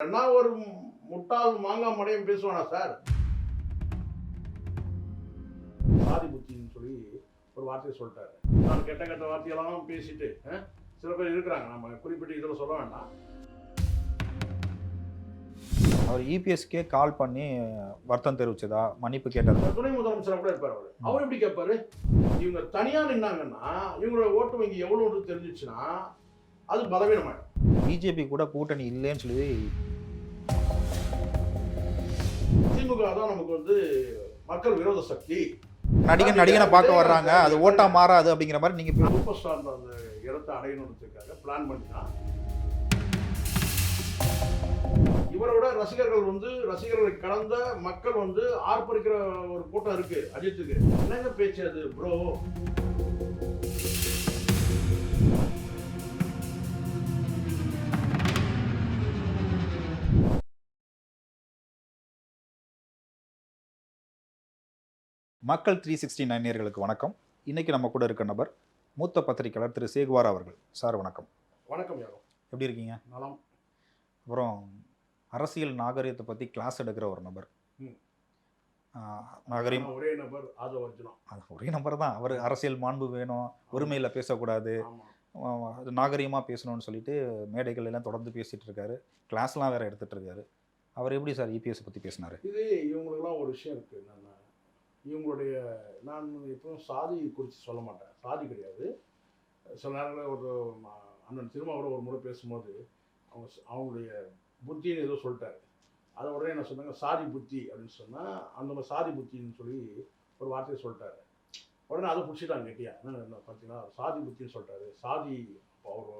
என்ன ஒரு முட்டாள் மாங்காய் மடையும் பேசுவானா சார்? சாதி புத்தின்னு சொல்லி ஒரு வார்த்தையை சொல்லிட்டாரு. நான் கெட்ட கெட்ட வார்த்தையெல்லாம் பேசிட்டு சில பேர் இருக்கிறாங்க. நம்ம குறிப்பிட்டு இதில் சொல்ல வேண்டாம். அவர் இபிஎஸ்கே கால் பண்ணி வருத்தம் தெரிவிச்சதா? மன்னிப்பு கேட்டதா? துணை முதலமைச்சராக கூட இருப்பார் அவர். அவர் எப்படி கேட்பாரு? இவங்க தனியா நின்னாங்கன்னா இவங்களோட ஓட்டு வங்கி எவ்வளோன்னு தெரிஞ்சிச்சுன்னா அது பலவீனமாயிடும். பிஜேபி கூட கூட்டணி இல்லைன்னு சொல்லி திமுக தான் நமக்கு வந்து மக்கள் விரோத சக்தி. நடிகன் நடிகனை பார்க்க வர்றாங்க. அது ஓட்டா மாறாது அப்படிங்கிற மாதிரி நீங்க சூப்பர் ஸ்டார் அந்த இடத்தை அடையணுன்றதுக்காக பிளான் பண்ணி தான் இவரோட ரசிகர்கள் வந்து ரசிகர்களை கடந்த மக்கள் வந்து ஆர்ப்பரிக்கிற ஒரு கூட்டம் இருக்கு. அஜித்துக்கு. என்னங்க பேச்சு அது ப்ரோ மக்கள் த்ரீ சிக்ஸ்டி நைன் நேர்களுக்கு வணக்கம். இன்னைக்கு நம்ம கூட இருக்க நபர் மூத்த பத்திரிகையாளர் திரு சேகுவார் அவர்கள். சார் வணக்கம். வணக்கம் யாரும் எப்படி இருக்கீங்க? நலம். அப்புறம் அரசியல் நாகரிகத்தை பற்றி கிளாஸ் எடுக்கிற ஒரு நபர். நாகரிகம். ஒரே நபர் ஆதவர்ஜுனம் அது ஒரே நபர் தான். அவர் அரசியல் மாண்பு வேணும் உரிமையில் பேசக்கூடாது. அது நாகரிகமாக பேசணும்னு சொல்லிட்டு மேடைகள் எல்லாம் தொடர்ந்து பேசிட்டு இருக்காரு. கிளாஸ்லாம் வேற எடுத்துட்டு இருக்காரு. அவர் எப்படி சார் இபிஎஸ் பற்றி பேசினாரு? இது இவங்களுக்குலாம் ஒரு விஷயம் இருக்கு. நான் இவங்களுடைய நான் எப்பவும் சாதி குறித்து சொல்ல மாட்டேன். சாதி கிடையாது. சில நேரங்களில் ஒரு அண்ணன் திருமாவோட ஒரு முறை பேசும்போது அவங்க அவங்களுடைய புத்தின்னு ஏதோ சொல்லிட்டாரு. அதை உடனே என்ன சொன்னாங்க? சாதி புத்தி அப்படின்னு சொன்னால் அந்த மாதிரி சாதி புத்தின்னு சொல்லி ஒரு வார்த்தையை சொல்லிட்டாரு. உடனே அதை பிடிச்சிட்டாங்க கெட்டியா. என்ன பார்த்தீங்கன்னா சாதி புத்தின்னு சொல்லிட்டாரு. சாதி அவர்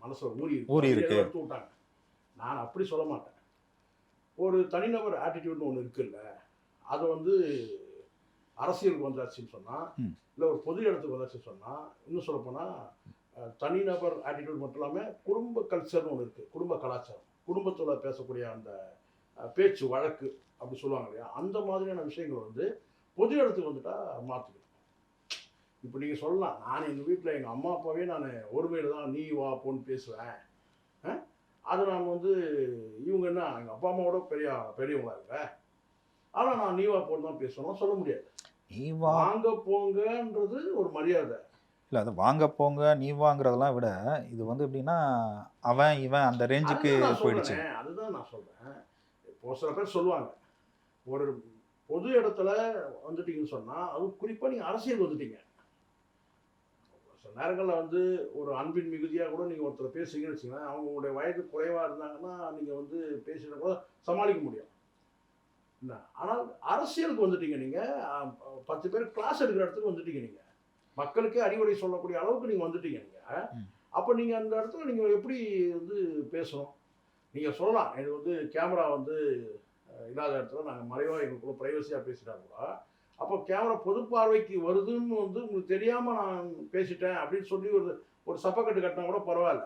மனசில் ஊறி ஊறி எடுத்து விட்டாங்க. நான் அப்படி சொல்ல மாட்டேன். ஒரு தனிநபர் ஆட்டிடியூட்னு ஒன்று இருக்குல்ல அது வந்து அரசியலுக்கு வந்தாச்சுன்னு சொன்னால். இல்லை ஒரு பொது இடத்துக்கு வந்தாச்சுன்னு சொன்னால் இன்னும் சொல்லப்போனால் தனிநபர் ஆட்டிடியூட் மட்டும் இல்லாமல் குடும்ப கல்ச்சர்னு ஒன்று இருக்குது குடும்ப கலாச்சாரம். குடும்பத்தில் பேசக்கூடிய அந்த பேச்சு வழக்கு அப்படி சொல்லுவாங்க இல்லையா? அந்த மாதிரியான விஷயங்கள் வந்து பொது இடத்துக்கு வந்துட்டா மாற்றிக்கணும் இப்போ நீங்கள் சொல்லலாம் நான் எங்கள் வீட்டில் எங்கள் அம்மா அப்பாவே நான் ஒருமையில் தான் நீ வா போன்னு பேசுவேன்? அது நான் வந்து இவங்க என்ன எங்கள் அப்பா அம்மாவோட பெரிய பெரியவங்களா இருக்க? ஆனால் நான் நீவா போன்னு தான் பேசணும் சொல்ல முடியாது. நீ வாங்க போங்கன்றது ஒரு மரியாதை. இல்லை அது வாங்க போங்க நீ வாங்குறதெல்லாம் விட இது வந்து எப்படின்னா அவன் இவன் அந்த ரேஞ்சுக்கு போயிடுச்சு. அதுதான் நான் சொல்றேன். இப்போ சில பேர் சொல்லுவாங்க ஒரு பொது இடத்துல வந்துட்டீங்கன்னு சொன்னா அது குறிப்பா நீங்க அரசியல் வந்துட்டீங்க. சில நேரங்களில் வந்து ஒரு அன்பின் மிகுதியாக கூட நீங்கள் ஒருத்தர் பேசுறீங்கன்னு வச்சுங்களேன் அவங்க உங்களுடைய வயது குறைவாக இருந்தாங்கன்னா நீங்கள் வந்து பேசினா கூட சமாளிக்க முடியும். ஆனால் அரசியலுக்கு வந்துட்டீங்க நீங்கள் பத்து பேர் கிளாஸ் எடுக்கிற இடத்துக்கு வந்துட்டீங்க நீங்கள் மக்களுக்கே அறிவுரை சொல்லக்கூடிய அளவுக்கு நீங்கள் வந்துட்டீங்க நீங்கள். அப்போ நீங்கள் அந்த இடத்துல நீங்கள் எப்படி வந்து பேசணும்? நீங்கள் சொல்லலாம். இது வந்து கேமரா வந்து இல்லாத இடத்துல நாங்கள் மறைவாக எங்களுக்குள்ள ப்ரைவசியாக பேசிட்டா கூட அப்போ கேமரா பொது பார்வைக்கு வருதுன்னு வந்து உங்களுக்கு தெரியாமல் நான் பேசிட்டேன் அப்படின்னு சொல்லி ஒரு ஒரு சப்பக்கட்டு கட்டினா கூட பரவாயில்ல.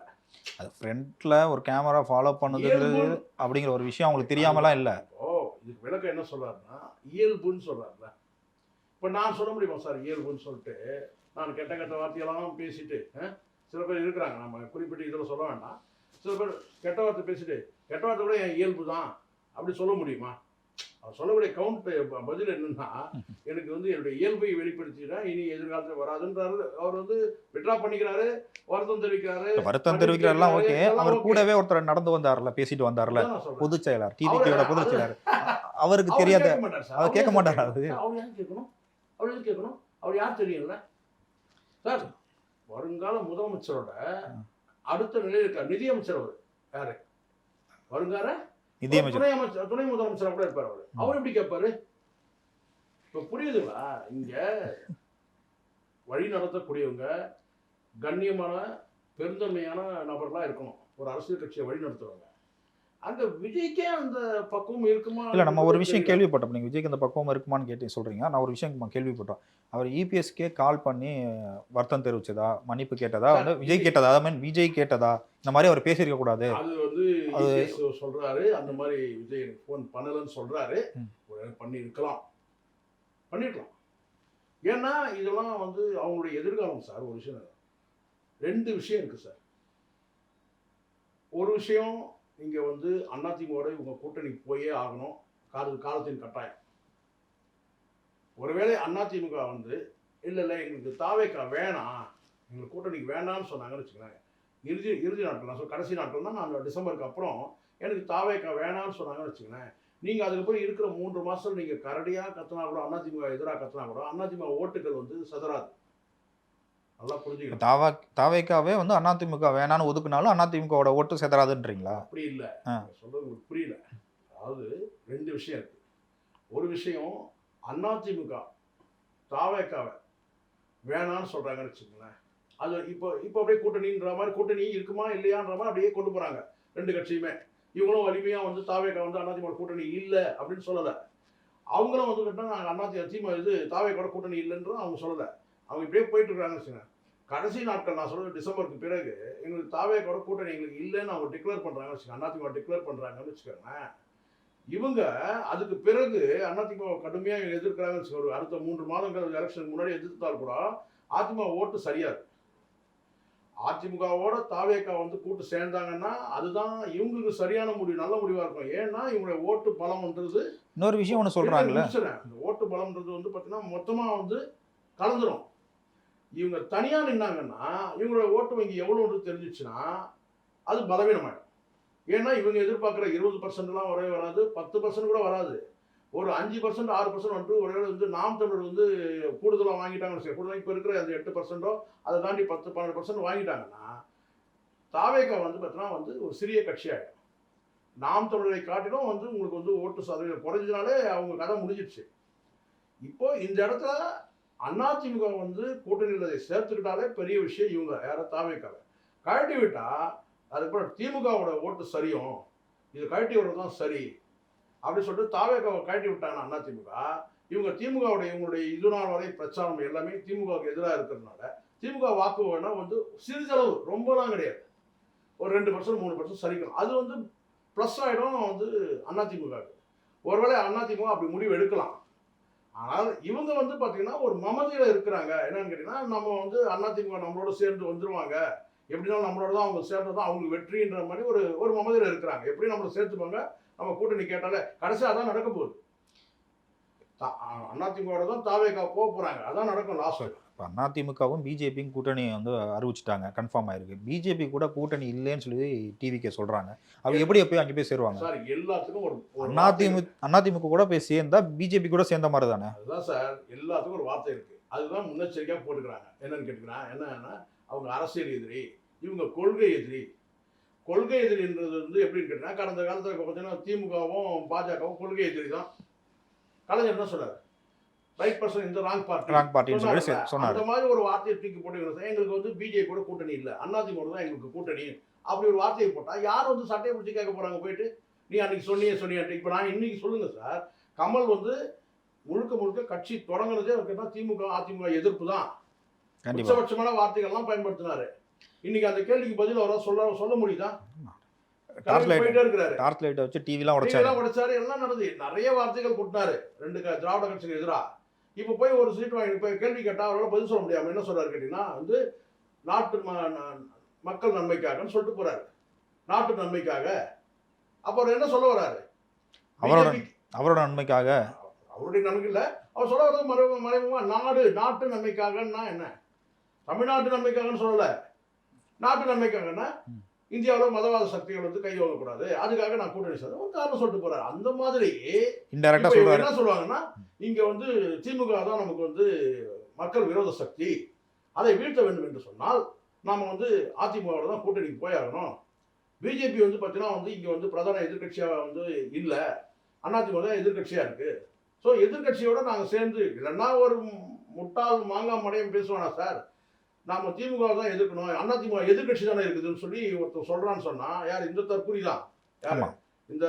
அது ஃப்ரண்ட்ல ஒரு கேமரா ஃபாலோ இயல்பு- அப்படிங்கிற ஒரு விஷயம் அவங்களுக்கு தெரியாமலாம் இல்லை. ஓ இதுக்கு விளக்கம் என்ன சொல்கிறார்னா இயல்புன்னு சொல்கிறார்ல இப்போ நான் சொல்ல முடியுமா சார் இயல்புன்னு சொல்லிட்டு? நான் கெட்ட கெட்ட வார்த்தையெல்லாம் பேசிட்டு சில பேர் இருக்கிறாங்க நம்ம குறிப்பிட்டு இதில் சொல்ல வேண்டாம். சில பேர் கெட்ட வார்த்தை பேசிட்டு கெட்ட வார்த்தை கூட என் இயல்பு தான் அப்படி சொல்ல முடியுமா? அவர் சொல்லக்கூடிய கவுண்ட் பதில் என்னன்னா எனக்கு வந்து என்னுடைய இயல்பை வெளிப்படுத்தினா இனி எதிர்காலத்தில் வராதுன்றாரு. அவர் வந்து விட்ரா பண்ணிக்கிறாரு வருத்தம் தெரிவிக்கிறாரு. வருத்தம் தெரிவிக்கிறதெல்லாம் ஓகே. அவர். கூடவே ஒருத்தர் நடந்து வந்தார்ல பேசிட்டு வந்தார்ல. பொதுச் செயலாளர் டிவிபியோட அவரு- பொதுச் செயலாளர். அவருக்கு அவர் தெரியாத. அவர் கேட்க மாட்டாரா? அது? அவர் யார் கேட்கணும்? அவர் எது கேட்கணும்? அவர் யார் தெரியும்ல? சார் வருங்கால முதலமைச்சரோட அடுத்த நிலையில் இருக்கார். நிதியமைச்சர் அவர். யாரு? வருங்கால நிதியமைச்சர் துணை அமைச்சர் துணை முதலமைச்சரா கூட இருப்பார் அவர். அவர் எப்படி கேட்பாரு? இப்ப புரியுதுங்களா? இங்க வழி நடத்தக்கூடியவங்க கண்ணியமான பெருந்தன்மையான நபர்களா இருக்கணும். ஒரு அரசியல் கட்சியை வழி நடத்துறவங்க. அங்க விஜய்க்கே அந்த பக்குவம் இருக்குமா? இல்ல நம்ம ஒரு விஷயம். கேள்விப்பட்டோம். நீங்க விஜய்க்கு அந்த பக்குவம் இருக்குமான்னு கேட்டு சொல்றீங்க. நான் ஒரு விஷயம் கேள்விப்பட்டோம். அவர் இபிஎஸ்கே கால் பண்ணி வருத்தம் தெரிவிச்சதா? மன்னிப்பு கேட்டதா? வந்து விஜய் கேட்டதா? ஐ மீன் விஜய் கேட்டதா? இந்த மாதிரி அவர் பேசியிருக்க கூடாது அது வந்து அது- EPS சொல்றாரு. அந்த மாதிரி விஜய் எனக்கு ஃபோன் பண்ணலன்னு சொல்றாரு. ம். ஒரு பண்ணி இருக்கலாம் பண்ணிருக்கலாம் ஏன்னா இதெல்லாம் வந்து அவங்களுடைய எதிர்காலம் சார் ஒரு விஷயம். ரெண்டு விஷயம் இருக்கு சார். ஒரு விஷயம் இங்கே வந்து அதிமுகவோட இவங்க கூட்டணி போயே ஆகணும். கால காலத்தின் கட்டாயம். ஒருவேளை அதிமுக வந்து இல்லை இல்லை எங்களுக்கு தாவேக்கா வேணாம். எங்களுக்கு கூட்டணிக்கு வேண்டாம்னு சொன்னாங்கன்னு வச்சுக்கோங்களேன். இறுதி இறுதி நாட்கள் நான் கடைசி நாட்கள் தான் நான் டிசம்பருக்கு அப்புறம் எனக்கு தாவேக்கா வேணாம்னு சொன்னாங்கன்னு வச்சுக்கோங்களேன். நீங்கள் அதுக்கு போய் இருக்கிற மூன்று மாதம் நீங்கள் கரடியாக கத்தினா கூட அதிமுக எதிராக கத்தினா கூட அதிமுக ஓட்டுகள் வந்து சதராது நல்லா புரிஞ்சுக்கணும். தாவா தாவேக்காவே வந்து அதிமுக வேணான்னு ஒதுக்குனாலும் அதிமுகவோட ஓட்டு செதறாதுன்றீங்களா அப்படி இல்லை. சொல்றது உங்களுக்கு புரியல. அதாவது ரெண்டு விஷயம் இருக்கு. ஒரு விஷயம் அதிமுக தாவேக்காவை வேணான்னு சொல்றாங்கன்னு வச்சுக்கோங்களேன். அது இப்போ இப்போ அப்படியே கூட்டணின்ற மாதிரி கூட்டணி இருக்குமா இல்லையான்ற மாதிரி அப்படியே கொண்டு போறாங்க ரெண்டு கட்சியுமே. இவங்களும் வலிமையா வந்து தாவேக்கா வந்து அதிமுக கூட்டணி இல்லை அப்படின்னு சொல்லலை. அவங்களும் வந்து கேட்டால் நாங்கள் அண்ணா திமுக இது தாவேக்கோட கூட்டணி இல்லைன்றும் அவங்க சொல்லலை. அவங்க இப்படியே போயிட்டு இருக்காங்கன்னு கடைசி நாட்கள் நான் சொல்றது டிசம்பருக்கு பிறகு எங்களுக்கு தாவேக்கோட கூட்டணி எங்களுக்கு இல்லைன்னு அவங்க டிக்ளேர் பண்றாங்கன்னு வச்சுக்கோங்க. அதிமுக டிக்ளேர் பண்றாங்கன்னு வச்சுக்கோங்க. இவங்க அதுக்கு பிறகு அதிமுக கடுமையாக எதிர்க்கிறாங்கன்னு ஒரு அடுத்த மூன்று மாதங்கள் எலெக்ஷனுக்கு முன்னாடி எதிர்த்தால் கூட அதிமுக ஓட்டு சரியாது. அதிமுகவோட தாவேக்கா வந்து கூட்டு சேர்ந்தாங்கன்னா அதுதான் இவங்களுக்கு சரியான முடிவு நல்ல முடிவா இருக்கும். ஏன்னா இவங்களுடைய ஓட்டு பலம்ன்றது இன்னொரு விஷயம் ஒன்று. இந்த ஓட்டு பலம்ன்றது வந்து பார்த்தீங்கன்னா மொத்தமா வந்து கலந்துரும். இவங்க தனியாக நின்னாங்கன்னா இவங்களோட ஓட்டு வங்கி எவ்வளோன்றது தெரிஞ்சிச்சுன்னா அது பலவீனமாயிடும். ஏன்னா இவங்க எதிர்பார்க்குற இருபது பர்சன்ட்லாம் வரவே வராது பத்து பர்சன்ட் கூட வராது. ஒரு அஞ்சு பர்சன்ட் ஆறு பர்சன்ட் வந்துட்டு ஒரே வந்து நாம் தமிழர் வந்து கூடுதலாக வாங்கிட்டாங்கன்னு சரி கூடுதலாக இப்போ இருக்கிற அந்த எட்டு பர்சன்ட்டோ அதை தாண்டி பத்து பன்னெண்டு பர்சன்ட் வாங்கிட்டாங்கன்னா தாவேக்கா வந்து பார்த்தீங்கன்னா வந்து ஒரு சிறிய கட்சியாகிடும் நாம் தமிழரை காட்டிலும் வந்து உங்களுக்கு வந்து ஓட்டு சதவீதம் குறைஞ்சதுனாலே அவங்க கதை முடிஞ்சிடுச்சு இப்போ இந்த இடத்துல அதிமுக வந்து கூட்டணியில் அதை சேர்த்துக்கிட்டாலே பெரிய விஷயம் இவங்க யாரை தாவேக்காவை. கழட்டி விட்டால் அதுக்கப்புறம் திமுகவோட ஓட்டு சரியும். இது கழட்டி விடுறது தான் சரி. அப்படின்னு சொல்லிட்டு தாவேக்காவை கழட்டி விட்டாங்கன்னா அதிமுக இவங்க திமுகவுடைய இவங்களுடைய இது நாள் வரை பிரச்சாரம் எல்லாமே திமுகவுக்கு எதிராக இருக்கிறதுனால திமுக வாக்கு வேணா வந்து சிறிதளவு ரொம்பலாம் கிடையாது. ஒரு ரெண்டு பர்சன்ட் மூணு பர்சன்ட் சரிக்கும் அது வந்து ப்ளஸ் ஆகிடும் வந்து அதிமுகவுக்கு ஒருவேளை அதிமுக அப்படி முடிவு எடுக்கலாம். ஆனால் இவங்க வந்து பார்த்தீங்கன்னா ஒரு மமதியில் இருக்கிறாங்க. என்னன்னு கேட்டிங்கன்னா நம்ம வந்து அதிமுக நம்மளோட சேர்ந்து வந்துருவாங்க. எப்படினாலும் நம்மளோட தான் அவங்க சேர்ந்தது தான் அவங்களுக்கு வெற்றின்ற மாதிரி ஒரு ஒரு மமதியில் இருக்கிறாங்க. எப்படி நம்மளை சேர்த்துப்பாங்க? நம்ம கூட்டணி கேட்டாலே கடைசியாக அதான் நடக்க போகுது. தா- அதிமுகவோட தான் தாவேக்கா போக போகிறாங்க அதான் நடக்கும் லாஸ்ட் இப்போ அதிமுகவும் பிஜேபியும் கூட்டணி வந்து அறிவிச்சிட்டாங்க. கன்ஃபார்ம் ஆயிருக்கு. பிஜேபி கூட கூட்டணி இல்லைன்னு சொல்லி டிவிக்கே சொல்றாங்க. அவங்க எப்படி போய் அங்கே போய் சேருவாங்க? சார் எல்லாத்துக்கும் ஒரு அதிமுக அதிமுக கூட போய் சேர்ந்தா பிஜேபி கூட சேர்ந்த மாதிரி தானே? அதுதான் சார் எல்லாத்துக்கும் ஒரு வார்த்தை இருக்கு. அதுதான் முன்னெச்சரிக்கையாக போட்டுக்கிறாங்க. என்னன்னு கேட்டுக்கிறா என்னன்னா அவங்க அரசியல் எதிரி இவங்க கொள்கை எதிரி. கொள்கை எதிரின்றது வந்து எப்படின்னு கேட்டீங்கன்னா கடந்த காலத்தில் பார்த்தீங்கன்னா திமுகவும் பாஜகவும் கொள்கை எதிரி தான். கலைஞர் என்ன சொன்னார்? ரைட் பர்சன் இந்த ராங் பார்ட்டி ராங் பார்ட்டின்னு சொல்லி சொன்னார். அந்த மாதிரி ஒரு வார்த்தையை தூக்கி போட்டு எங்களுக்கு வந்து பிஜேபி கூட கூட்டணி இல்லை. அதிமுக தான் எங்களுக்கு கூட்டணி. அப்படி ஒரு வார்த்தையை போட்டா யார் வந்து சட்டையை பிடிச்சி கேட்க போறாங்க போயிட்டு? நீ அன்னைக்கு சொன்னியே சொன்னியாட்டு இப்போ நான் இன்னைக்கு சொல்லுங்க சார். கமல் வந்து முழுக்க முழுக்க கட்சி தொடங்குனதே அவருக்கு திமுக அதிமுக எதிர்ப்பு தான். உச்சபட்சமான வார்த்தைகள்லாம் பயன்படுத்தினாரு. இன்னைக்கு அந்த கேள்விக்கு பதில் அவரால் சொல்ல சொல்ல முடியுதா? டார்ச் லைட்டை வச்சு டிவிலாம் உடைச்சாரு. எல்லாம் நடந்தது. நிறைய வார்த்தைகள் கொட்டினாரு ரெண்டு திராவிட கட்சிக்கு எதிரா. இப்போ போய் ஒரு சீட் வாங்கி இப்போ கேள்வி கேட்டா அவரால் பதில் சொல்ல முடியாம என்ன சொல்றாரு கேட்டீங்கன்னா வந்து நாட்டு மக்கள் நன்மைக்காகன்னு சொல்லிட்டு போறாரு. நாட்டு நன்மைக்காக. அப்ப அவர் என்ன சொல்ல வராரு? அவரோட அவரோட நன்மைக்காக. அவருடைய நன்மை இல்ல. அவர் சொல்ல வரது மறைவு மறைமுகமா நாடு நாட்டு நன்மைக்காகன்னா என்ன? தமிழ்நாட்டு நன்மைக்காகன்னு சொல்லல. நாட்டு நன்மைக்காகன்னா. இந்தியாவில் மதவாத சக்திகள் வந்து கை வாங்கக்கூடாது அதுக்காக நான் கூட்டணி சேர்ந்தேன். ஒரு காரணம் சொல்லிட்டு போறாரு. அந்த மாதிரி என்ன சொல்லுவாங்கன்னா இங்க வந்து திமுக தான் நமக்கு வந்து மக்கள் விரோத சக்தி. அதை வீழ்த்த வேண்டும் என்று சொன்னால் நாம வந்து அதிமுகவோட தான் கூட்டணிக்கு போயாகணும் பிஜேபி வந்து பார்த்தீங்கன்னா வந்து இங்க வந்து பிரதான எதிர்க்கட்சியா வந்து இல்லை. அதிமுக தான் எதிர்க்கட்சியா இருக்கு. ஸோ எதிர்க்கட்சியோட நாங்கள் சேர்ந்து இல்லைன்னா ஒரு முட்டாள் மாங்காய் மடையம் பேசுவானா சார்? நாம திமுக தான் எதிர்க்கணும். அதிமுக எதிர்க்கட்சி தானே இருக்குதுன்னு சொல்லி ஒருத்தர் சொல்றான்னு சொன்னா யார்? இந்த தற்குறி தான். இந்த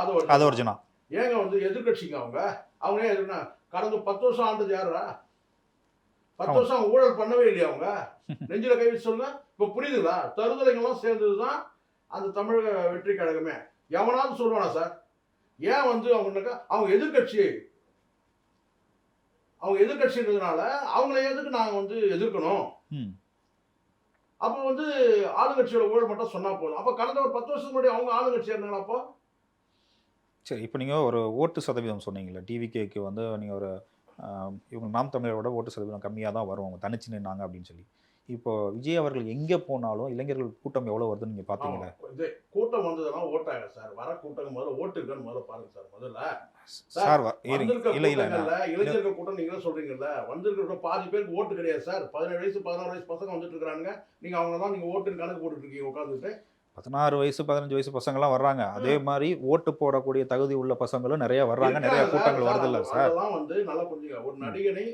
ஆதவ அது ஒரிஜினா ஏங்க வந்து எதிர்க்கட்சிங்க அவங்க? அவங்க ஏன் எதிர்னா கடந்த பத்து வருஷம் ஆண்டது யாரா பத்து. வருஷம் ஊழல் பண்ணவே இல்லையா அவங்க? நெஞ்சில கை வச்சு சொல்லுங்க. இப்ப புரியுதுங்களா? தருதலைங்கெல்லாம் சேர்ந்ததுதான் அந்த தமிழக வெற்றி கழகமே. எவனாவது சொல்லுவானா சார்? ஏன் வந்து அவங்களுக்கு அவங்க எதிர்க்கட்சி? அவங்க எதிர்க்கட்சின்றதுனால அவங்கள எதுக்கு நாங்க வந்து எதிர்க்கணும்? அப்போ வந்து ஆளுங்கட்சியோட ஊழல் மட்டும் சொன்னா போதும். அப்போ கடந்த ஒரு பத்து வருஷத்துக்கு முன்னாடி அவங்க ஆளுங்கட்சியா இருந்தாங்களா அப்போ? சரி இப்போ நீங்கள் ஒரு ஓட்டு சதவீதம் சொன்னீங்கல்ல டிவிகேக்கு வந்து நீங்கள் ஒரு இவங்க நாம் தமிழரோட ஓட்டு சதவீதம் கம்மியாக தான் வரும். அவங்க தனிச்சு நின்னாங்க அப்படின்னு சொல்லி. இப்போ விஜய் அவர்கள் எங்கே போனாலும் இளைஞர்கள் கூட்டம் எவ்வளோ வருதுன்னு நீங்கள் பார்த்தீங்களா கூட்டம் வந்ததெல்லாம் ஓட்டாங்க சார். வர கூட்டம் முதல்ல ஓட்டு இருக்கான்னு முதல்ல பாருங்க சார். முதல்ல. சார் இல்லை இல்லை இளைஞர்கள் கூட்டம் நீங்க தான் சொல்றீங்கல்ல. வந்திருக்கிற பாதி பேருக்கு ஓட்டு கிடையாது சார். பதினேழு வயசு பதினாறு வயசு பசங்க வந்துட்டு இருக்கானுங்க. நீங்க அவங்க தான் நீங்க ஓட்டு கணக்கு போட்டுட்டு இருக்கீங்க உட்காந்துட்டு பதினாறு வயசு பதினஞ்சு வயசு பசங்கள்லாம் வர்றாங்க. அதே மாதிரி ஓட்டு போடக்கூடிய தகுதி உள்ள பசங்களும் நிறைய வர்றாங்க. நிறைய கூட்டங்கள் வருது இல்லை சார். வந்து நல்லா புரிஞ்சுங்க ஒரு நடிகனை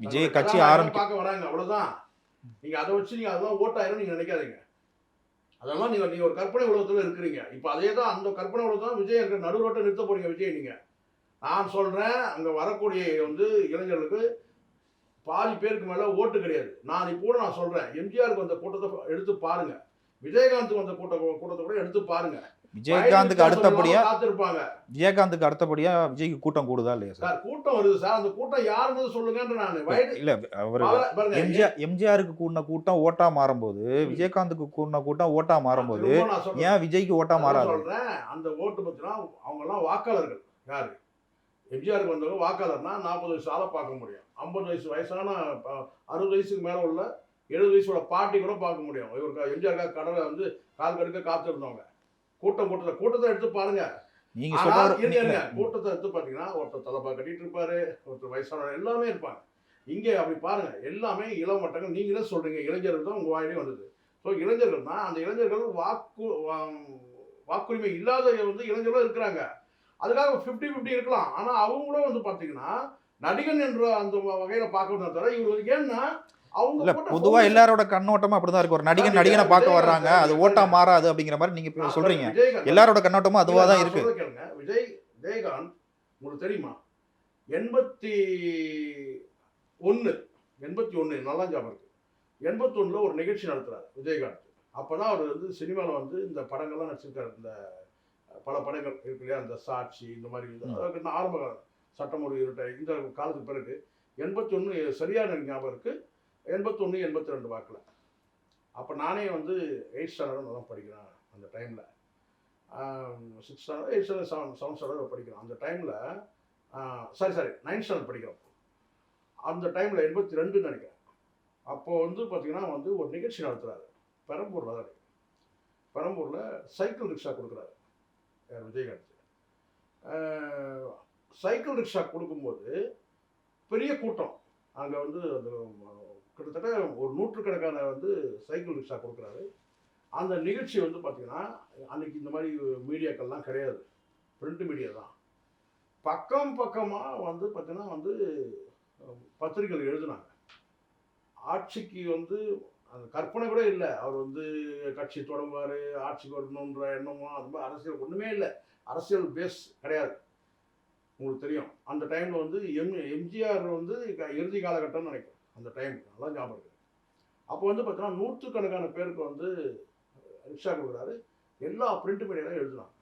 விஜய் கட்சி ஆரம்பிக்க வராங்க. அவ்வளவுதான். நீங்கள் அதை வச்சு நீங்கள் அதெல்லாம் ஓட்டாயிரம் நீங்கள் நினைக்காதீங்க. அதெல்லாம் நீங்கள் நீங்கள் ஒரு கற்பனை உலகத்தில் இருக்கிறீங்க. இப்போ அதே தான் அந்த கற்பனை உலகம் தான் விஜய் இருக்கிற நடுரோட்டை நிறுத்த போறீங்க விஜய் நீங்கள் நான் சொல்கிறேன் அங்கே வரக்கூடிய வந்து இளைஞர்களுக்கு பாதி பேருக்கு மேலே ஓட்டு கிடையாது. நான் இப்போ கூட நான் சொல்கிறேன் எம்ஜிஆருக்கு வந்த கூட்டத்தை எடுத்து பாருங்கள் விஜயகாந்த் வந்த கூட்ட கூட்டத்தை கூட எடுத்து பாருங்கள் விஜயகாந்துக்கு அடுத்தபடியா காத்திருப்பாங்க. விஜயகாந்துக்கு அடுத்தபடியா விஜய்க்கு கூட்டம் கூடுதா இல்லையா சார்? கூட்டம் வருது சார். அந்த கூட்டம் யாருன்னு சொல்லுங்கன்ற நான். இல்ல அவர் எம்ஜிஆர் எம்ஜிஆருக்கு கூடின கூட்டம் ஓட்டா மாறும்போது விஜயகாந்துக்கு கூடின கூட்டம் ஓட்டா மாறும்போது நான் சொல்றேன். ஏன் விஜய்க்கு ஓட்டா மாறாது? சொல்றேன் அந்த ஓட்டு பத்தினா அவங்க எல்லாம் வாக்காளர்கள். யாரு? எம்ஜிஆருக்கு வந்தவங்க வாக்காளர்னா நாற்பது வயசு ஆளை பார்க்க முடியும். ஐம்பது வயசு வயசான அறுபது வயசுக்கு மேல உள்ள எழுபது வயசோட பாட்டி கூட பார்க்க முடியும். இவருக்கு எம்ஜிஆருக்காக கடலை வந்து கால் கடுக்க காத்திருந்தவங்க. கூட்டம் கூட்டத்தை கூட்டத்தை எடுத்து பாருங்க. நீங்க. கூட்டத்தை எடுத்து பாத்தீங்கன்னா ஒருத்தர் தலப்பா கட்டிட்டு இருப்பாரு ஒருத்தர் வயசானவர் எல்லாமே இருப்பாங்க. இங்கே அப்படி பாருங்க எல்லாமே இளமட்டங்கள் நீங்களே சொல்றீங்க இளைஞர்கள் தான் உங்க வாயிலே வந்தது. ஸோ இளைஞர்கள் தான் அந்த இளைஞர்கள் வாக்கு வாக்குரிமை இல்லாத வந்து இளைஞர்களும் இருக்கிறாங்க. அதுக்காக ஃபிஃப்டி ஃபிஃப்டி இருக்கலாம். ஆனா அவங்களும் வந்து பாத்தீங்கன்னா நடிகன் என்ற அந்த வகையில பார்க்கணும் தவிர வந்து ஏன்னா அவங்க பொதுவா எல்லாரோட கண்ணோட்டமா அப்படிதான் இருக்கு ஒரு நடிகன் நடிகனை பார்க்க வர்றாங்க அது ஓட்டா. மாறாது அப்படிங்கிற மாதிரி நீங்க சொல்றீங்க. எல்லாரோட கண்ணோட்டமும் அதுவா தான் இருக்கு. விஜய் விஜயகாந்த் உங்களுக்கு தெரியுமா? எண்பத்தி ஒன்று எண்பத்தி ஒன்று நல்லா ஞாபகம் இருக்கு. எண்பத்தி ஒண்ணுல ஒரு நிகழ்ச்சி நடத்துறாரு விஜயகாந்த். அப்பதான் அவர் வந்து சினிமாவில் வந்து இந்த படங்கள்லாம் நடிச்சிருக்காரு. இந்த பல படங்கள் இருக்கு இல்லையா? இந்த சாட்சி இந்த மாதிரி ஆரம்ப காலம் சட்டம் ஒரு இருட்டை இந்த காலத்துக்கு பிறகு எண்பத்தி ஒன்று சரியான ஞாபகம் இருக்கு. எண்பத்தொன்று எண்பத்தி ரெண்டு வாக்கில். அப்போ நானே வந்து எயிட் ஸ்டாண்டர்ட் தான் படிக்கிறேன் அந்த டைமில் six standard eight standard seven seven standard படிக்கிறோம் அந்த டைமில் சாரி சாரி நைன்த் ஸ்டாண்டர்ட் படிக்கிறோம் அந்த டைமில் எண்பத்தி ரெண்டுன்னு நினைக்கிறேன். அப்போது வந்து பார்த்திங்கன்னா வந்து ஒரு நிகழ்ச்சி நடத்துகிறாரு பெரம்பூரில் தான் பெரம்பூரில் சைக்கிள் ரிக்ஷா கொடுக்குறாரு. யார் விஜயகாந்த். சைக்கிள் ரிக்ஷா கொடுக்கும்போது பெரிய கூட்டம். அங்கே வந்து அந்த கிட்டத்தட்ட ஒரு நூற்றுக்கணக்கான வந்து சைக்கிள் ரிக்ஷா கொடுக்குறாரு. அந்த நிகழ்ச்சி வந்து பார்த்திங்கன்னா அன்றைக்கி இந்த மாதிரி மீடியாக்கள்லாம் கிடையாது. பிரிண்ட் மீடியா தான். பக்கம் பக்கமாக வந்து பார்த்தீங்கன்னா வந்து பத்திரிகைகள் எழுதுனாங்க. ஆட்சிக்கு வந்து அந்த கற்பனை கூட இல்லை. அவர் வந்து கட்சி தொடங்குவார் ஆட்சிக்கு வரணுன்ற எண்ணமோ அது மாதிரி அரசியல் ஒன்றுமே இல்லை. அரசியல் பேஸ் கிடையாது. உங்களுக்கு தெரியும். அந்த டைமில் வந்து எம் எம்ஜிஆர் வந்து இறுதி காலகட்டம்னு நினைக்கிறேன். அந்த டைம் நல்லா ஞாபகம் இருக்கு. அப்போ வந்து பார்த்தீங்கன்னா நூற்றுக்கணக்கான பேருக்கு வந்து ரிக்ஷா கொடுக்குறாரு. எல்லா பிரிண்ட் மீடியாலும் எழுதுனாங்க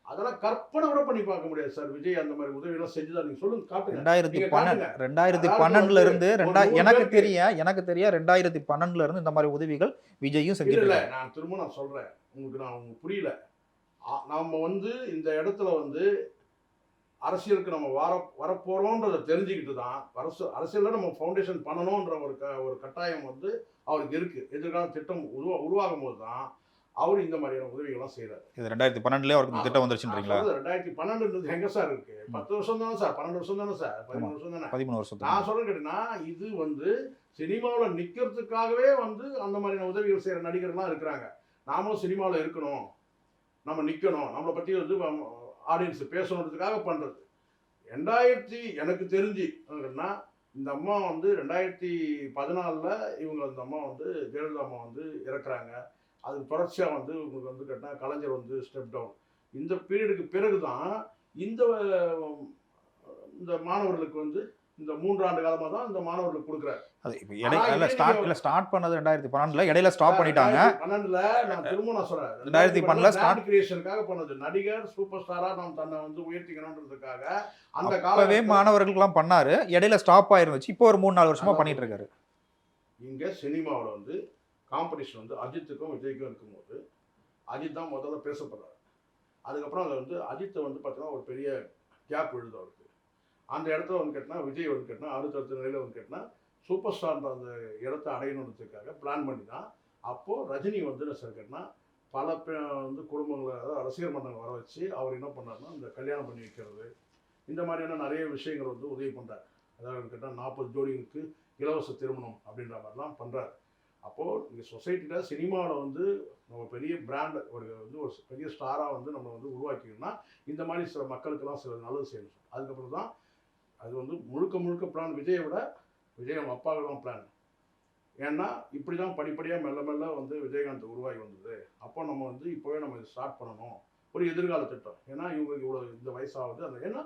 அதெல்லாம் கற்பனை கூட பண்ணி பார்க்க முடியாது சார். விஜய் அந்த மாதிரி உதவியெல்லாம் செஞ்சுதான் நீங்க சொல்லுங்க காட்டுங்க. ரெண்டாயிரத்தி பன்னெண்டு. ரெண்டாயிரத்தி பன்னெண்டுல இருந்து ஒரு ரெண்டா நூறு எனக்கு தெரிய எனக்கு தெரிய ரெண்டாயிரத்தி பன்னெண்டுல இருந்து இந்த மாதிரி உதவிகள் விஜயும் இருக்காரு. நான் திரும்ப நான் சொல்றேன். உங்களுக்கு நான் உங்களுக்கு புரியல. ஆ- நாம வந்து இந்த இடத்துல வந்து அரசியலுக்கு நம்ம வர வரப்போறோன்றதை தெரிஞ்சுக்கிட்டு தான் அரசு அரசியல்ல நம்ம ஃபவுண்டேஷன் பண்ணணுன்ற ஒரு க ஒரு கட்டாயம் வந்து அவருக்கு இருக்கு. எதிர்கால திட்டம் உருவா உருவாகும் போது தான் அவர் இந்த மாதிரியான உதவிகள்லாம் செய்யறாரு இது ரெண்டாயிரத்தி பன்னெண்டுலயே அவருக்கு திட்டம் வந்துருச்சுன்றீங்களா? ரெண்டாயிரத்தி பன்னெண்டுன்றது எங்க சார் இருக்கு? பத்து வருஷம் தானே சார்? பன்னெண்டு வருஷம் தானே சார்? பதிமூணு வருஷம் தானே? பதிமூணு வருஷத்துக்கு நான் சொல்றேன் கேட்டீங்கன்னா இது வந்து சினிமாவில் நிற்கிறதுக்காகவே வந்து அந்த மாதிரியான உதவிகள் செய்கிற நடிகர்லாம் இருக்கிறாங்க. நாமளும் சினிமாவில் இருக்கணும். நம்ம நிற்கணும் நம்மளை பற்றி வந்து ஆடியன்ஸ் பேசணுன்றதுக்காக பண்ணுறது ரெண்டாயிரத்தி எனக்கு தெரிஞ்சு என்னன்னா இந்த அம்மா வந்து ரெண்டாயிரத்தி பதினாலில் இவங்க அந்த அம்மா வந்து ஜெயலலிதா அம்மா வந்து இறக்குறாங்க. அதுக்கு தொடர்ச்சியாக வந்து உங்களுக்கு வந்து கேட்டால் கலைஞர் வந்து ஸ்டெப் டவுன் இந்த பீரியடுக்கு பிறகு தான் இந்த இந்த மாணவர்களுக்கு வந்து இந்த மூன்றாண்டு காலமாக தான் இந்த மாணவர்களுக்கு கொடுக்குறாரு. அது இப்போ இடையில ஸ்டார்ட் இல்ல ஸ்டார்ட் பண்ணது ரெண்டாயிரத்தி பன்னெண்டுல இடையில ஸ்டாப் பண்ணிட்டாங்க. பன்னெண்டுல நான் திரும்ப நான் சொல்றேன். ரெண்டாயிரத்தி பன்னெண்டுல start- கிரியேஷனுக்காக பண்ணது. நடிகர் சூப்பர் ஸ்டாரா நாம் தன்னை வந்து உயர்த்திக்கணுன்றதுக்காக அந்த காலகட்டத்துல மாணவர்களுக்கெல்லாம் பண்ணாரு. இடையில ஸ்டாப் ஆயிருந்துச்சு. இப்போ ஒரு மூணு நாலு வருஷமா அதான் பண்ணிட்டு இருக்காரு இங்க சினிமாவில் வந்து காம்படிஷன் வந்து அஜித்துக்கும் விஜய்க்கும் இருக்கும்போது அஜித் தான் முதல்ல பேசப்படுறாரு. அதுக்கப்புறம் அதில் வந்து அஜித்தை வந்து பார்த்தீங்கன்னா ஒரு பெரிய கேப் விழுது அவருக்கு அந்த இடத்துல வந்து கேட்டினா விஜய் வந்து கேட்டினா அடுத்தடுத்த நிலையில் வந்து கேட்டினா சூப்பர் ஸ்டார்ன்ற அந்த இடத்த அடையணுன்றதுக்காக பிளான் பண்ணி தான் அப்போது ரஜினி வந்து என்ன சார் கேட்டினா பல வந்து குடும்பங்களை அதாவது ரசிகர் மன்றங்களை வர வச்சு அவர் என்ன பண்ணாருன்னா இந்த கல்யாணம் பண்ணி வைக்கிறது இந்த மாதிரியான நிறைய விஷயங்கள் வந்து உதவி பண்ணுறார் அதாவது கேட்டால் நாற்பது ஜோடிகளுக்கு இலவச திருமணம் அப்படின்ற மாதிரிலாம் பண்ணுறாரு அப்போது இங்கே சொசைட்டியில் சினிமாவில் வந்து நம்ம பெரிய பிராண்ட் ஒரு வந்து ஒரு பெரிய ஸ்டாராக வந்து நம்ம வந்து உருவாக்கிக்கணும்னா இந்த மாதிரி சில மக்களுக்கெல்லாம் சில நல்லது செய்யணும். அதுக்கப்புறம் தான் அது வந்து முழுக்க முழுக்க பிளான் விஜயை விட விஜய் அவங்க அப்பாவுக்கு தான் பிளான் ஏன்னா இப்படி தான் படிப்படியாக மெல்ல மெல்ல வந்து விஜயகாந்த் உருவாகி வந்தது. அப்போ நம்ம வந்து இப்போவே நம்ம இதை ஸ்டார்ட் பண்ணணும். ஒரு எதிர்கால திட்டம். ஏன்னா இவங்களுக்கு இவ்வளோ இந்த வயசாகுது. அந்த ஏன்னா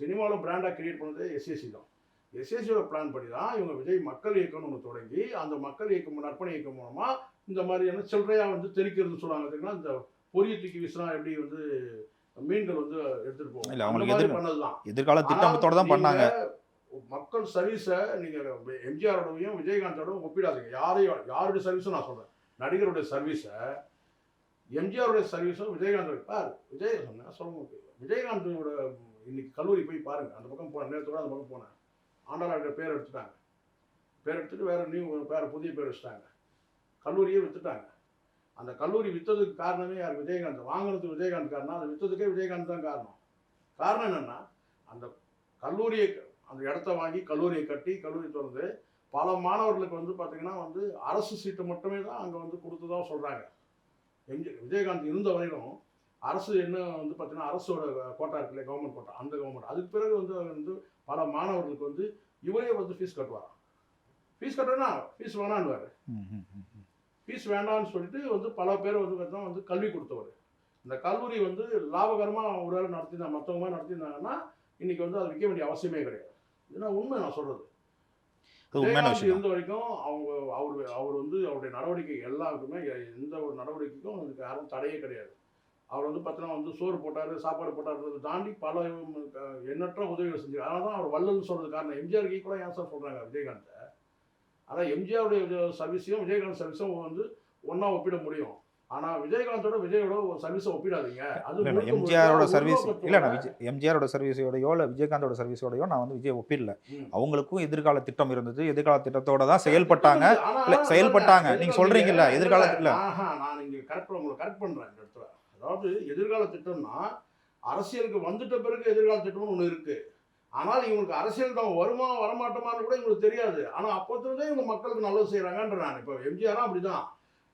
சினிமாவில் பிராண்டாக கிரியேட் பண்ணது எஸ்எஸ்சி தான். எஸ்எஸ்சியோட பிளான் படி தான் இவங்க விஜய் மக்கள் இயக்கம்னு ஒன்று தொடங்கி அந்த மக்கள் இயக்கம் நற்பணி இயக்கம் மூலமாக இந்த மாதிரியான சில்லறையாக வந்து தெரிக்கிறதுன்னு சொல்லுவாங்க. பார்த்தீங்கன்னா இந்த பொரிய தூக்கி வீசினா எப்படி வந்து மீன்கள் வந்து எடுத்துகிட்டு போகும் இல்ல, அவங்களுக்கு எதிர்- பண்ணதுதான் எதிர்கால திட்டத்தோட தான் பண்ணாங்க. மக்கள் சர்வீஸை நீங்க எம்ஜிஆரோடையும் விஜயகாந்தோடவும் ஒப்பிடாதீங்க. யாரையும் யாருடைய சர்வீஸும் நான் சொல்றேன். நடிகருடைய சர்வீஸை எம்ஜிஆருடைய சர்வீஸும் விஜயகாந்தோட பார் விஜய் சொன்னேன் சொல்ல முடியும் விஜயகாந்தோட இன்னைக்கு கல்லூரி போய் பாருங்க. அந்த பக்கம் போனேன் நேரத்தோட அந்த பக்கம் போனேன். ஆண்டாளர் பேர் எடுத்துட்டாங்க. பேர் எடுத்துட்டு வேற நியூ வேற புதிய பேர் வச்சுட்டாங்க. கல்லூரியே வித்துட்டாங்க. அந்த கல்லூரி விற்றதுக்கு காரணமே யார்? விஜயகாந்த். வாங்கினதுக்கு விஜயகாந்த் காரணம். அதை விற்றதுக்கே விஜயகாந்த் தான் காரணம். காரணம் என்னென்னா அந்த கல்லூரியை அந்த இடத்த வாங்கி கல்லூரியை கட்டி கல்லூரி திறந்து பல மாணவர்களுக்கு வந்து பார்த்திங்கன்னா வந்து அரசு சீட்டு மட்டுமே தான் அங்கே வந்து கொடுத்ததாக சொல்கிறாங்க எங்கே விஜயகாந்த் இருந்த வரையிலும் அரசு என்ன வந்து பார்த்தீங்கன்னா அரசோட கோட்டா இருக்குல்ல கவர்மெண்ட் கோட்டா அந்த கவர்மெண்ட் அதுக்கு பிறகு வந்து அவர் வந்து பல மாணவர்களுக்கு வந்து இவரே வந்து ஃபீஸ் கட்டுவாராம். ஃபீஸ் கட்டுறேன்னா ஃபீஸ் வேணான்னுவார். ஃபீஸ் வேண்டாம்னு சொல்லிட்டு வந்து பல பேர் வந்து பார்த்தா வந்து கல்வி கொடுத்தவர். இந்த கல்லூரி வந்து லாபகரமாக ஒரு வேளை நடத்தினா மற்றவங்க மாதிரி நடத்தியிருந்தாங்கன்னா இன்னைக்கு வந்து அது விற்க வேண்டிய அவசியமே கிடையாது. ஏன்னா உண்மை நான் சொல்றது. விஜயகாந்த் விஷயம் இருந்த வரைக்கும் அவங்க அவர் அவர் வந்து அவருடைய நடவடிக்கை எல்லாருக்குமே எந்த ஒரு நடவடிக்கைக்கும் அதுக்கு யாரும் தடையே கிடையாது. அவர் வந்து பார்த்தீங்கன்னா வந்து சோறு போட்டார் சாப்பாடு போட்டாருன்றதை தாண்டி பல எண்ணற்ற உதவிகள் செஞ்சார். அதனால தான் அவர் வல்லல்னு சொல்றது காரணம். எம்ஜிஆர் கூட ஏன் சார் சொல்கிறாங்க விஜயகாந்த்? அதான் எம்ஜிஆருடைய சர்வீஸையும் விஜயகாந்த் சர்வீஸும் வந்து ஒன்றா ஒப்பிட முடியும். ஆனால் விஜயகாந்தோட விஜயோட சர்வீஸை ஒப்பிடாதீங்க. அது எம்ஜிஆரோட சர்வீஸ் இல்ல நான் எம்ஜிஆரோட சர்வீஸோடயோ இல்ல விஜயகாந்தோட சர்வீஸோடயோ நான் வந்து விஜய் ஒப்பிடல. அவங்களுக்கும் எதிர்கால திட்டம் இருந்தது. எதிர்கால திட்டத்தோட தான் செயல்பட்டாங்க. இல்ல, செயல்பட்டாங்க. நீங்க சொல்றீங்கல்ல, எதிர்காலத்துல. நான் இங்க கரெக்ட் உங்களை கரெக்ட் பண்றேன் இந்த இடத்துல. அதாவது எதிர்கால திட்டம்னா அரசியலுக்கு வந்துட்ட பிறகு எதிர்கால திட்டம்னு ஒண்ணு இருக்கு. ஆனால் இவங்களுக்கு அரசியல் தான் வருமா வரமாட்டோமான்னு கூட இவங்களுக்கு தெரியாது. ஆனா அப்போதுலேருந்தே இவங்க மக்களுக்கு நல்லது செய்யறாங்கன்ற நான். இப்போ எம்ஜிஆரும் அப்படிதான்.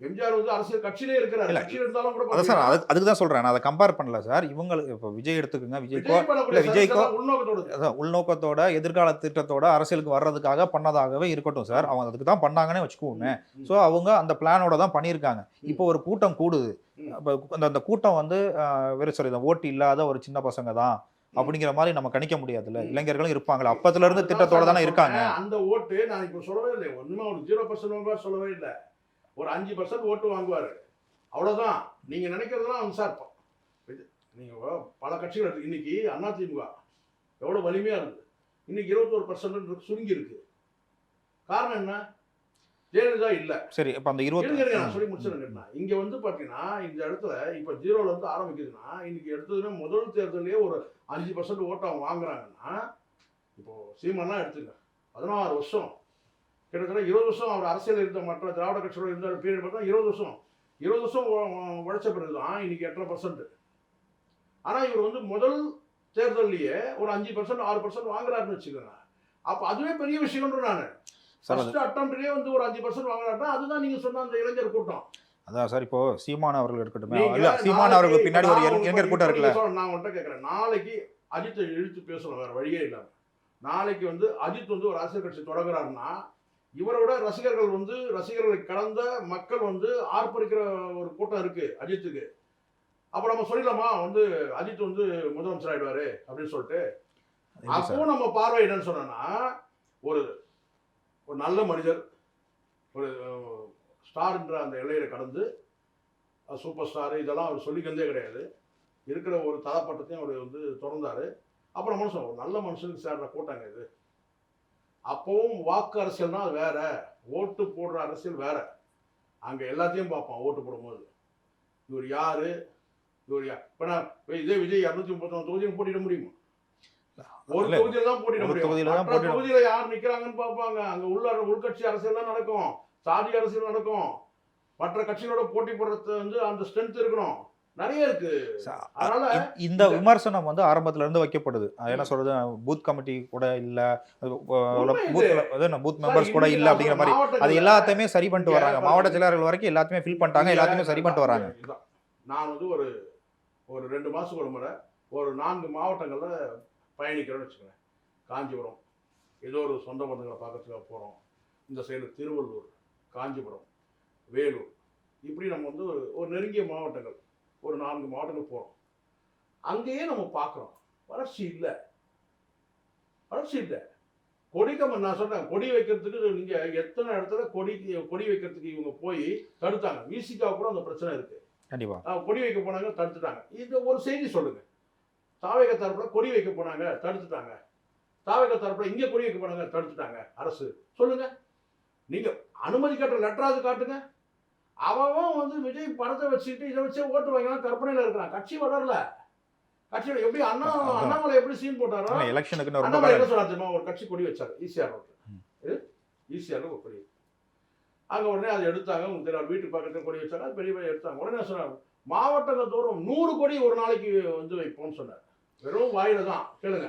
எம்ஜிஆர் வந்து அரசியல் கட்சியிலே இருக்கிறார். கட்சியில் இருந்தாலும் கூட அதான் சார் பாத்தீங்கன்னா, அதுக்கு தான் சொல்றேன். நான் அதை கம்பேர் பண்ணல சார். இவங்களுக்கு இப்போ விஜய் எடுத்துக்கோங்க. விஜய்க்கோ இல்ல, விஜய்க்கோ- உள்நோக்கத்தோட. உள்நோக்கத்தோட எதிர்கால திட்டத்தோட அரசியலுக்கு வர்றதுக்காக பண்ணதாகவே இருக்கட்டும் சார். அவங்க அதுக்கு தான் பண்ணாங்கன்னே வச்சுக்கோங்க ஸோ அவங்க அந்த பிளானோட தான் பண்ணியிருக்காங்க. இப்போ ஒரு கூட்டம் கூடுது. அந்த அந்த கூட்டம் வந்து வேற சாரி ஓட்டு இல்லாத ஒரு சின்ன பசங்க தான். அப்படிங்கிற மாதிரி நம்ம கணிக்க முடியாதுல்ல. இளைஞர்களும் இருப்பாங்கல்ல அப்பத்துல இருந்து திட்டத்தோட தானே இருக்காங்க. அந்த ஓட்டு நான் இப்போ சொல்லவே இல்லை. ஒண்ணுமே ஒரு ஜீரோ பர்சன்ட் சொல்லவே இல்லை. ஒரு அஞ்சு பர்சன்ட் ஓட்டு வாங்குவாரு. அவ்வளவுதான். நீங்க நினைக்கிறதெல்லாம் வந்து சார் ப- இது நீங்க பல கட்சிகள் இருக்கு. இன்னைக்கு அதிமுக எவ்வளவு வலிமையா இருக்கு. இன்னைக்கு இருபத்தோரு பர்சன்ட் சுருங்கி இருக்கு. காரணம் என்ன? ஜெயலலிதா இல்ல. சரி இப்போ அந்த இருங்க, நான் இருபத்தி சொல்லி முடிச்சிருங்க இங்க வந்து பாத்தீங்கன்னா இந்த இடத்துல இப்ப ஜீரோல இருந்து ஆரம்பிக்குதுன்னா இன்னைக்கு எடுத்ததுன்னா முதல் தேர்தலே ஒரு அஞ்சு பர்சன்ட் ஓட்டு அவங்க வாங்குறாங்கன்னா இப்போ சீமானா எடுத்துங்க. பதினாறு வருஷம். கிட்டத்தட்ட இருபது வருஷம் அவர் அரசியல் இருந்த மற்ற திராவிட கட்சியோட இருந்த பீரியட் பார்த்தா இருபது வருஷம். இருபது வருஷம் உழைச்ச பிறகு தான் இன்னைக்கு எட்டரை பர்சன்ட் ஆனா இவர் வந்து முதல் தேர்தல்லையே ஒரு அஞ்சு பர்சன்ட் ஆறு பர்சன்ட் வாங்குறாருன்னு வச்சுக்கோங்க. அப்ப அதுவே பெரிய விஷயம்ன்ற நான். ஃபர்ஸ்ட் அட்டம்ப்ட்லயே வந்து ஒரு அஞ்சு பர்சன்ட் வாங்குறாருன்னா அதுதான் நீங்க சொன்ன அந்த இளைஞர் கூட்டம். அதான் சார் இப்போ சீமான் அவர்கள் இருக்கட்டுமே இல்ல சீமான் அவர்கள் பின்னாடி ஒரு இளைஞர் கூட்டம் இருக்குல்ல. நான் உங்கள்கிட்ட கேட்கறேன் நாளைக்கு அஜித்தை இழுத்து பேசணும் வேற வழியே இல்லாம நாளைக்கு வந்து அஜித் வந்து ஒரு அரசியல் கட்சி தொடங்குறாருன்னா இவரோட ரசிகர்கள் வந்து ரசிகர்களை கடந்த மக்கள் வந்து ஆர்ப்பரிக்கிற ஒரு கூட்டம் இருக்கு அஜித்துக்கு. அப்ப நம்ம சொல்லிடலாமா? வந்து அஜித் வந்து முதலமைச்சர் ஆயிடுவாரு அப்படின்னு சொல்லிட்டு. இல்லை அப்போ நம்ம பார்வை என்னன்னு சொன்னோம்னா ஒரு ஒரு நல்ல மனிதர் ஒரு ஸ்டார்ன்ற அந்த எல்லையில கடந்து சூப்பர் ஸ்டார் இதெல்லாம் அவர் சொல்லிக்கிறதே கிடையாது. இருக்கிற ஒரு தரப்பட்டத்தையும் அவர் வந்து திறந்தாரு. அப்புறம் மனுஷன் ஒரு நல்ல மனுஷனுக்கு சேர்ற கூட்டாங்க இது. அப்பவும் வாக்கு அரசியல்னா அது வேற. ஓட்டு போடுற அரசியல் வேற. அங்கே எல்லாத்தையும் பார்ப்பான் ஓட்டு போடும்போது. இவர் யார்? இவர் யார் இப்போ நான் இதே விஜய் இரநூத்தி முப்பத்தொன்று தொகுதியும் போட்டிட முடியுமா? ஒரு தொகுதியில தான் போட்டிட முடியும். தொகுதியில யார் நிக்கிறாங்கன்னு பார்ப்பாங்க. அங்க உள்ள உள்கட்சி அரசியல் தான் நடக்கும். சாதி அரசியல் நடக்கும். மற்ற கட்சிகளோட போட்டி போடுறது வந்து அந்த ஸ்ட்ரென்த் இருக்கணும். நிறைய இருக்கு. அதனால இந்த விமர்சனம் வந்து ஆரம்பத்துல இருந்து வைக்கப்படுது என்ன சொல்றது? பூத் கமிட்டி கூட இல்ல. பூத் பூத் மெம்பர்ஸ் கூட இல்ல அப்படிங்கிற மாதிரி. அது எல்லாத்தையுமே சரி பண்ணிட்டு வராங்க. மாவட்ட செயலாளர்கள் வரைக்கும் எல்லாத்தையுமே ஃபில் பண்ணிட்டாங்க. எல்லாத்தையுமே சரி பண்ணிட்டு வராங்க. நான் வந்து ஒரு ஒரு ரெண்டு மாசத்துக்கு ஒரு முறை ஒரு நான்கு மாவட்டங்கள்ல பயணிக்கிறேன்னு வச்சுக்கோங்க காஞ்சிபுரம். ஏதோ ஒரு சொந்த பந்தங்களை பார்க்கறதுக்காக போகிறோம் இந்த சைடு திருவள்ளூர் காஞ்சிபுரம் வேலூர். இப்படி நம்ம வந்து ஒரு ஒரு நெருங்கிய மாவட்டங்கள். ஒரு நான்கு மாவட்டங்கள் போகிறோம் அங்கேயே நம்ம பார்க்குறோம். வளர்ச்சி இல்லை. வளர்ச்சி இல்லை. கொடிக்கம்பம் நான் சொன்னேன் கொடி வைக்கிறதுக்கு நீங்கள் எத்தனை இடத்துல கொடி கொடி வைக்கிறதுக்கு இவங்க போய் தடுத்தாங்க. விசிகா கூட அந்த பிரச்சனை இருக்கு. கண்டிப்பா. ஆஹ் கொடி வைக்க போனாங்க தடுத்துட்டாங்க. இது ஒரு செய்தி சொல்லுங்க. தாவேக தரப்புல கொடி வைக்க போனாங்க தடுத்துட்டாங்க. தாவேக தரப்புல இங்க கொடி வைக்க போனாங்க தடுத்துட்டாங்க. அரசு சொல்லுங்க. நீங்க அனுமதி கட்டுற லெட்டராது காட்டுங்க. அவன் வந்து விஜய் படத்தை வச்சுக்கிட்டு இதை வச்சே ஓட்டு வாங்கலாம் கற்பனையில இருக்கிறான். கட்சி வளரல. கட்சியோட எப்படி அண்ணா. அண்ணாமலை எப்படி சீன் போட்டாரோ எலெக்ஷனுக்கு அண்ணாமலை என்ன சொன்னார் தெரியுமா? ஒரு கட்சி கொடி வச்சாரு ஈசிஆர் ரோட்ல ஈசிஆர்ல ஒரு கொடி. அங்க உடனே அதை எடுத்தாங்க உங்களுக்கு தெரியும் வீட்டு பக்கத்துல கொடி வச்சாங்க பெரிய பெரிய எடுத்தாங்க. உடனே சொன்னாங்க மாவட்டங்கள் தோறும் நூறு கொடி ஒரு நாளைக்கு வந்து வைப்போம்னு சொன்னார். வெறும் வாயில தான். கேளுங்க.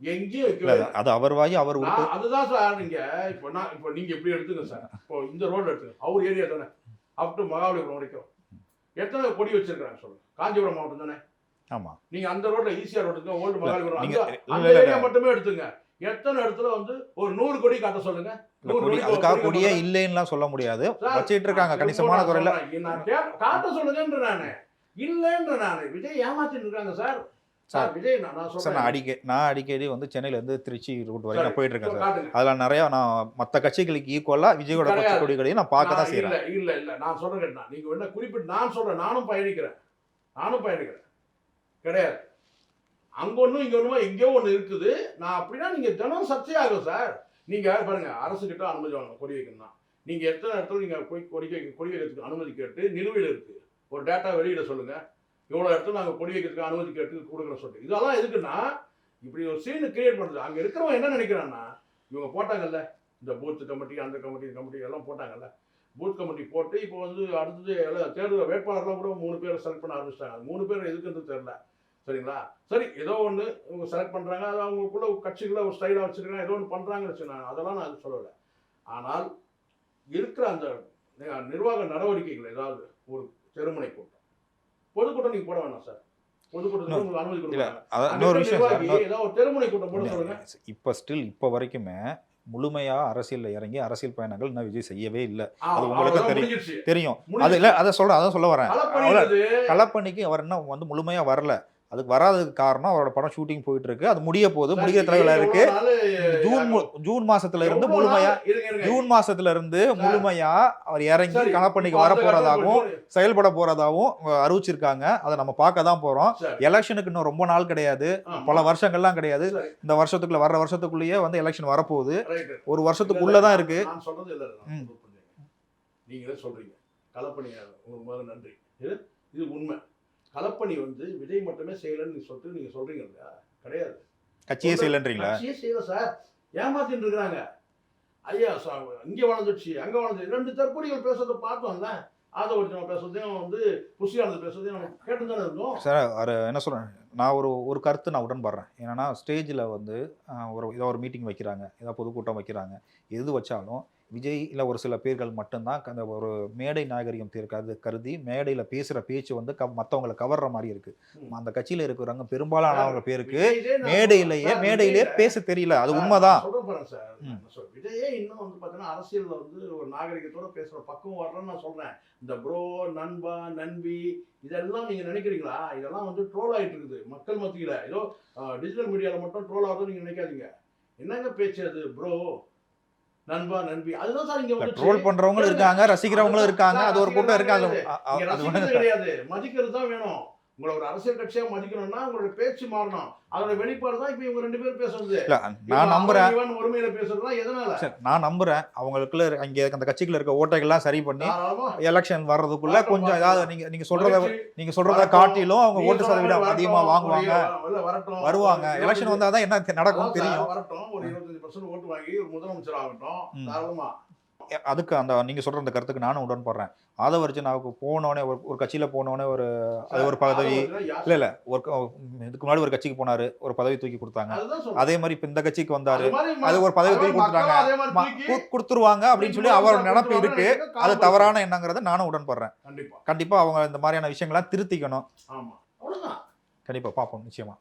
எங்கேயும் வைக்கவே அது அவர் வாயி அவர் அதுதான் சார் நீங்க இப்போ நான் இப்போ நீங்க எப்படி எடுத்துங்க சார் இப்போ இந்த ரோட்ல எடுத்துங்க அவர் ஏரியா தானே. அப் டு மகாபலிபுரம் வரைக்கும். எத்தனை கொடி வச்சிருக்காங்க சொல்லுங்க. காஞ்சிபுரம் மாவட்டம் தானே. ஆமா. நீங்க அந்த ரோட்ல ஈஸியா ரோட்டுக்கு ஓல்டு மகாபலிபுரம் அந்த- ஏரியா மட்டுமே எடுத்துங்க. எத்தனை இடத்துல வந்து ஒரு நூறு கொடி காட்ட சொல்லுங்க. அதுக்காக கொடி கொடியே கொடி இல்லைன்னுலாம் சொல்ல முடியாது. வச்சிட்டு இருக்காங்க கணிசமான காட்ட சொல்லுங்கன்ற நானு. இல்லைன்ற நானு. விஜய் ஏமாத்திட்டு இருக்காங்க சார் சார் விஜய் நான் நான் சார் நான் அடிக்க நான் அடிக்கடி வந்து சென்னையில இருந்து திருச்சி ரூட் வரைக்கும் நான் போயிட்டு இருக்கேன் சார். அதுல நிறைய நான் மத்த கட்சிகளுக்கு ஈக்குவலா விஜயோட கட்சி. கொடிகளையும் நான் பார்க்க தான் நான் செய்யறேன் இல்ல இல்ல இல்ல. நான் சொல்றேன் கேட்டா நீங்க என்ன குறிப்பிட்டு நான் சொல்றேன் நானும் பயணிக்கிறேன். நானும் பயணிக்கிறேன். கிடையாது. அங்க ஒண்ணும் இங்க ஒண்ணுமா எங்கேயோ ஒண்ணு இருக்குது. நான் அப்படின்னா நீங்க தினம் சர்ச்சையாகும் சார். நீங்க பாருங்க அரசு கிட்ட அனுமதி வாங்கணும் கொடி வைக்கணும்னா. நீங்க எத்தனை இடத்துல நீங்க போய் கொடி வைக்க கொடி வைக்கிறதுக்கு அனுமதி கேட்டு நிலுவையில் இருக்கு. ஒரு டேட்டா வெளியிட சொல்லுங்க. இவ்வளோ இடத்துல நாங்கள் கொடி வைக்கிறதுக்கு அனுமதி கேட்டு கொடுக்குறோம் சொல்லிட்டு. இதெல்லாம் எதுக்குன்னா இப்படி ஒரு சீனு கிரியேட் பண்ணுறது அங்கே இருக்கிறவன் என்ன நினைக்கிறான்னா இவங்க போட்டாங்கல்ல இந்த பூத் கமிட்டி அந்த கமிட்டி கமிட்டி எல்லாம் போட்டாங்கல்ல. பூத் கமிட்டி போட்டு இப்போ வந்து அடுத்தது எல்லாம் தேர்தல் வேட்பாளர்லாம் கூட மூணு பேரை செலக்ட் பண்ண ஆரம்பிச்சிட்டாங்க. மூணு பேர் எதுக்குன்னு தெரில சரிங்களா? சரி ஏதோ ஒன்று இவங்க செலக்ட் பண்ணுறாங்க அது அவங்களுக்குள்ள கட்சிகளை ஒரு ஸ்டைலாக வச்சுருக்காங்க. ஏதோ ஒன்று பண்ணுறாங்கன்னு வச்சுருக்காங்க அதெல்லாம் நான் சொல்லலை. ஆனால் இருக்கிற அந்த நிர்வாக நடவடிக்கைகள் ஏதாவது ஒரு தெருமுனை கூட்டம் பொதுக்கூட்டம் நீங்கள் போட வேணாம் சார். இப்ப ஸ்டில் இப்ப வரைக்குமே முழுமையா அரசியல்ல இறங்கி அரசியல் பயணங்கள் இன்னும் விஜய் செய்யவே இல்ல. அது உங்களுக்கு தெரியும். தெரியும். அது. இல்ல அதை சொல்றேன் அதான் சொல்ல வரேன். களப்பணிக்கு அவர் இன்னும் வந்து முழுமையா வரல. அதுக்கு வராததுக்கு காரணம் அவரோட படம் ஷூட்டிங் போயிட்டு இருக்கு அது முடிய முடிகிற இது தலைவல இருக்கு ஜூன் ஜூன் மாசத்துல இருந்து முழுமையா. ஜூன் மாசத்துல இருந்து. முழுமையா அவர் இறங்கி இப்போ வர போறதாகவும் செயல்பட போறதாகவும் அறிவிச்சிருக்காங்க அதை நம்ம பார்க்க தான் போறோம். எலெக்ஷனுக்கு இன்னும் ரொம்ப நாள் கிடையாது. பல வருஷங்கள்லாம் கிடையாது. இந்த வருஷத்துக்குள்ள வர்ற வருஷத்துக்குள்ளேயே வந்து எலெக்ஷன் வரப்போகுது. ஒரு வருஷத்துக்குள்ள தான் இருக்கு. நீங்களே சொல்றீங்க களப்பணி உங்களுக்கு நன்றி இது உண்மை களப்பணி வந்து விஜய் மட்டுமே செய்யலன்னு நீங்க சொல்லிட்டு நீங்க சொல்றீங்க இல்லையா? கிடையாது. கட்சியே செய்யலன்றீங்களா? கட்சியே செய்யல சார். ஏமாத்திட்டு இருக்கிறாங்க. ஐயா சா- இங்க வளர்ந்துச்சு அங்க வளர்ந்து ரெண்டு தற்கொலைகள் பேசுறதை பார்த்தோம்ல. ஆதவர்ஜனம் பேசுறதையும் வந்து புஷியானது பேசுறதையும் நம்ம கேட்டு தானே இருந்தோம். சார் அவர் என்ன சொல்றேன்? நான் ஒரு ஒரு கருத்து நான் உடன்படுறேன். என்னன்னா ஸ்டேஜில் வந்து ஒரு ஏதோ ஒரு மீட்டிங் வைக்கிறாங்க ஏதோ பொதுக்கூட்டம் வைக்கிறாங்க. எது வச்சாலும் விஜய் இல்லை ஒரு சில பேர்கள் மட்டும்தான் அந்த ஒரு மேடை நாகரிகம் தீர்க்காது கருதி மேடையில் பேசுகிற பேச்சு வந்து க மற்றவங்களை கவர்ற மாதிரி இருக்கு. ம். அந்த கட்சியில் இருக்கிறவங்க பெரும்பாலானவங்க பேருக்கு மேடையிலேயே மேடையிலேயே பேச தெரியல. அது உண்மைதான். விஜயே இன்னும் வந்து பாத்தீங்கன்னா அரசியல்ல வந்து ஒரு நாகரிகத்தோட பேசுற பக்கம் வரலன்னு நான் சொல்றேன். இந்த ப்ரோ நண்பா நண்பி இதெல்லாம் நீங்க நினைக்கிறீங்களா? இதெல்லாம் வந்து ட்ரோல் ஆயிட்டு இருக்குது மக்கள் மத்தியில. ஏதோ டிஜிட்டல் மீடியால மட்டும் ட்ரோல் ஆகுதுன்னு நீங்க நினைக்காதீங்க. என்னங்க பேச்சு அது ப்ரோ நண்பா நண்பி. அதுதான் சார் இங்க வந்து ட்ரோல் பண்றவங்களும் இருக்காங்க ரசிக்கிறவங்களும் இருக்காங்க அது ஒரு கூட்டம் இருக்காங்க. அது கிடையாது. மதிக்கிறது தான் வேணும். உங்களை ஒரு அரசியல் கட்சியா மதிக்கணும்னா உங்களோட பேச்சு மாறணும். அதோட வெளிப்பாடு தான் இப்ப இவங்க ரெண்டு பேரும் பேசுறது. இல்ல நான் நம்புறேன். ஒருமையில பேசுறதுனா எதனால? சரி, நான் நம்புறேன். அவங்களுக்குள்ள அங்க அந்த கட்சிக்குள்ள இருக்க ஓட்டைகள்லாம் சரி பண்ணி எலெக்ஷன் வர்றதுக்குள்ள கொஞ்சம். ஏதாவது நீங்க நீங்க சொல்றத நீங்க சொல்றத. காட்டிலும் அவங்க ஓட்டு சதவீதம் அதிகமா வாங்குவாங்க. வருவாங்க. எலெக்ஷன் வந்தா தான் என்ன நடக்கும் தெரியும். வரட்டும். ஒரு இருபத்தஞ்சு பர்சன்ட் ஓட்டு வாங்கி ஒரு முதலமைச்சர் ஆகட்டும். தாராளமா. அதுக்கு அந்த நீங்க சொல்ற அந்த கருத்துக்கு நானும் உடன்படுறேன். ஆதவர்ஜனாவுக்கு போனோடனே ஒரு ஒரு கட்சியில போனோடனே ஒரு அது ஒரு பதவி இல்ல இல்ல ஒரு இதுக்கு முன்னாடி ஒரு கட்சிக்கு போனாரு. ஒரு பதவி தூக்கி கொடுத்தாங்க. அதே மாதிரி இப்ப இந்த கட்சிக்கு வந்தாரு. அது ஒரு பதவி தூக்கி கொடுத்துட்டாங்க. கொடுத்துருவாங்க அப்படின்னு சொல்லி அவர் நினப்பு இருக்கு. அது தவறான எண்ணங்கிறத நானும் உடன்படுறேன். கண்டிப்பா. கண்டிப்பா அவங்க இந்த மாதிரியான விஷயங்கள்லாம் திருத்திக்கணும். ஆமா. அவ்வளவுதான். கண்டிப்பா பார்ப்போம் நிச்சயமா.